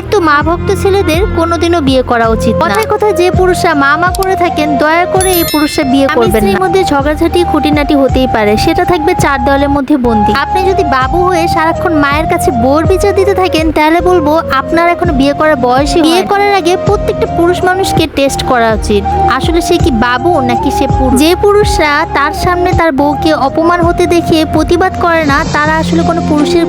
অতিরিক্ত মা ভক্ত ছেলেদের কোনোদিনও বিয়ে করা উচিত কথায় কথায় যে পুরুষরা মা মা করে থাকেন দয়া করে এই পুরুষরা বিয়ে করবেন না। মধ্যে ঝগড়াঝাটি খুঁটিনাটি হতেই পারে। সেটা থাকবে চার দেওয়ালের মধ্যে বন্দি। আপনি যদি বাবু হয়ে সারাক্ষণ মায়ের কাছে বোর বিচার দিতে থাকেন তাহলে বলব আপনার এখনও বিয়ে করার বয়সে বিয়ে করার আগে প্রত্যেকটা পুরুষ মানুষকে টেস্ট করা উচিত। আসলে সে কি বাবু নাকি সে পুরুষ? যে পুরুষরা তার সামনে তার বউকে অপমান হতে দেখে প্রতিবাদ করে না তারা আসলে কোনো পুরুষের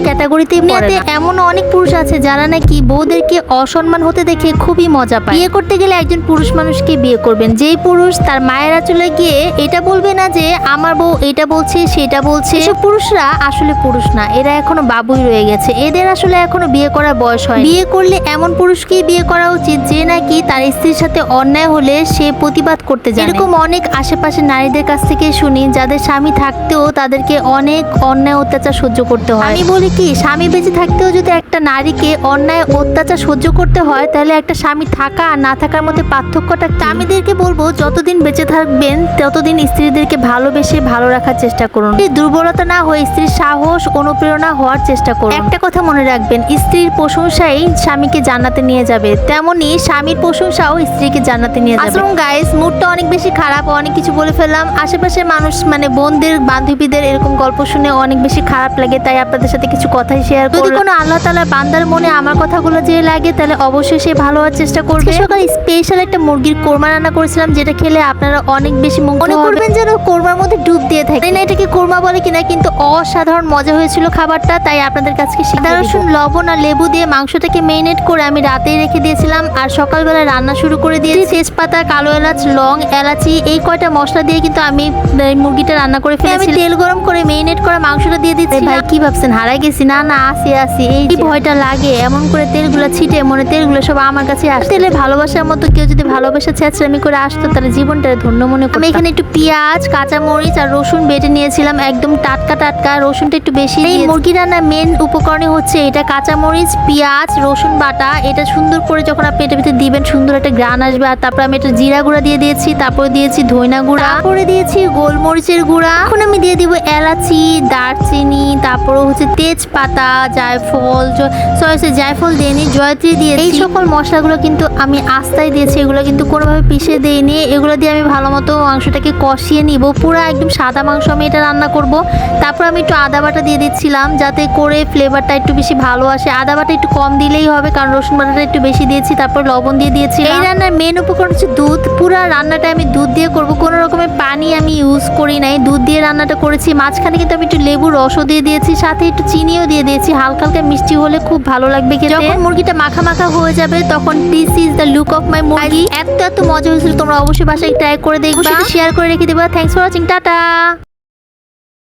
না। এমন অনেক পুরুষ আছে যারা নাকি বউদেরকে অসম্মান হতে দেখে খুবই মজা পায়। বিয়ে করতে গেলে একজন পুরুষ মানুষকে বিয়ে করবেন। যেই পুরুষ তার মায়ের আঁচলে গিয়ে এটা বলবে না যে, আমার বউ এটা বলছে, সেটা বলছে। এসব পুরুষরা আসলে পুরুষ না। এরা এখনও বাবুই রয়ে গেছে। এদের আসলে এখনও বিয়ে করার বয়স হয় বিয়ে করলে এমন পুরুষকেই বিয়ে করা উচিত যে নাকি তার স্ত্রীর সাথে অন্যায় হলে সে প্রতিবাদ করতে যায় এরকম অনেক আশেপাশে নারীদের কাছ থেকে শুনি, যাদের স্বামী থাকতেও তাদেরকে অনেক অন্যায় অত্যাচার সহ্য করতে হয়। আমি বলি কি, স্বামী বেঁচে থাকতেও যদি একটা নারীকে অন্যায় অত্যাচার সহ্য করতে হয় তাহলে একটা স্বামী থাকা আর না থাকার মধ্যে পার্থক্যটা? স্বামীদেরকে বলব যতদিন বেঁচে থাকবেন ততদিন স্ত্রীদেরকে ভালোবেসে ভালো রাখার চেষ্টা করুন। দুর্বলতা না হয়ে স্ত্রীর সাহস অনুপ্রেরণা হওয়ার চেষ্টা করুন। একটা কথা মনে রাখবেন স্ত্রীর প্রশংসাই স্বামীকে জান্নাতে নিয়ে যাবে। তেমনি স্বামীর প্রশংসাও স্ত্রীকে জান্নাতে নিয়ে যাবে। আসুন গাইস মুডটা অনেক বেশি খারাপ অনেক কিছু বলে ফেললাম। আশেপাশে মানুষ মানে বোনদের বান্ধবীদের এরকম গল্প শুনে অনেক বেশি খারাপ লাগে তাই আপনাদের সাথে কিছু কথাই শেয়ার যদি কোনো আল্লাহ তাআলা বান্দার মনে আমার কথাগুলো যে লাগে তাহলে অবশ্যই সে ভালো হওয়ার চেষ্টা করবে। সকালে স্পেশাল একটা মুরগির কোরমা রান্না করেছিলাম যেটা খেলে আপনারা অনেক বেশি মনে করবেন যেন কোরমার মধ্যে ডুব দিয়ে থাকে। না এটাকে কোরমা বলে কিনা কিন্তু অসাধারণ মজা হয়েছিল খাবারটা তাই আপনাদের কাছে আদা রসুন লবণ আর লেবু দিয়ে মাংসটাকে মেরিনেট করে আমি রাতেই রেখে দিয়েছিলাম আর সকালবেলা রান্না শুরু করে দিয়েছি। তেজপাতা কালো এলাচ লং এলাচি এই কয়টা মশলা দিয়ে কিন্তু আমি মুরগিটা রান্না করে ফেলেছি আমি তেল গরম করে মেরিনেট করা মাংসটা দিয়ে দিচ্ছি ভাই কি ভাবছেন? হারাই গেছি। না না আসি আসি। এই ভয়টা লাগে এমন করে তেলগুলো ছিটে মনে তেলগুলো সব আমার কাছে আসে। তেলে ভালোবাসার মতো কেউ যদি ভালোবাসা ছেঁচড়ামি করে আসতো তাহলে জীবনটা ধন্য মনে আমি এখানে একটু পেঁয়াজ কাঁচামরিচ আর রসুন বেটে নিয়েছিলাম একদম টাটকা টাটকা। রসুনটা একটু বেশি এই মুরগি রান্নার মেন উপকরণে হচ্ছে এটা কাঁচামরিচ পেঁয়াজ রসুন বাটা। এটা সুন্দর করে যখন আপনি এটা ভিতরে দিবেন সুন্দর একটা গ্রান আসবে। আর তারপর আমি একটা জিরা গুঁড়া দিয়ে দিয়েছি তারপরে দিয়েছি ধইনা গুঁড়া। তারপরে দিয়েছি গোলমরিচের গুঁড়া। এখন আমি দিয়ে দিব এলাচি দারচিনি তারপরে হচ্ছে তেজপাতা জায়ফল সরি জায়ফল দিইনি জয়ত্রী দিয়ে এই সকল মশলাগুলো কিন্তু আমি আস্তায় দিয়েছি এগুলো কিন্তু কোনোভাবে পিষে দিইনি। এগুলো দিয়ে আমি ভালো মতো মাংসটাকে কষিয়ে নিব। পুরো একদম সাদা মাংস আমি এটা রান্না করব। তারপর আমি একটু আদা বাটা দিয়ে দিচ্ছিলাম যাতে করে ফ্লেভারটা একটু বেশি ভালো আসে। আদা বাটা একটু কম দিলেই হবে কারণ রসুন বাটাটা একটু বেশি দিয়েছি তারপর লবণ দিয়ে দিয়েছি এই রান্নার মেন উপকরণ হচ্ছে দুধ। পুরো রান্নাটা আমি দুধ দিয়ে করব। কোনো রকমের পানি আমি ইউজ করি নাই। দুধ দিয়ে রান্নাটা করেছি। মাঝখানে কিন্তু আমি একটু লেবু রসও দিয়ে দিয়েছি সাথে একটু চিনিও দিয়ে দিয়েছি। হালকা হালকা মিষ্টি হলে খুব ভালো লাগবে খেতে। যখন মুরগিটা মাখা মাখা হয়ে যাবে তখন this is the look of my মুরগি এত এত মজা হয়েছিল তোমরা অবশ্যই বাসায় ট্রাই করে দেখবে। শেয়ার করে রেখে দেবো। Thanks for watching tata.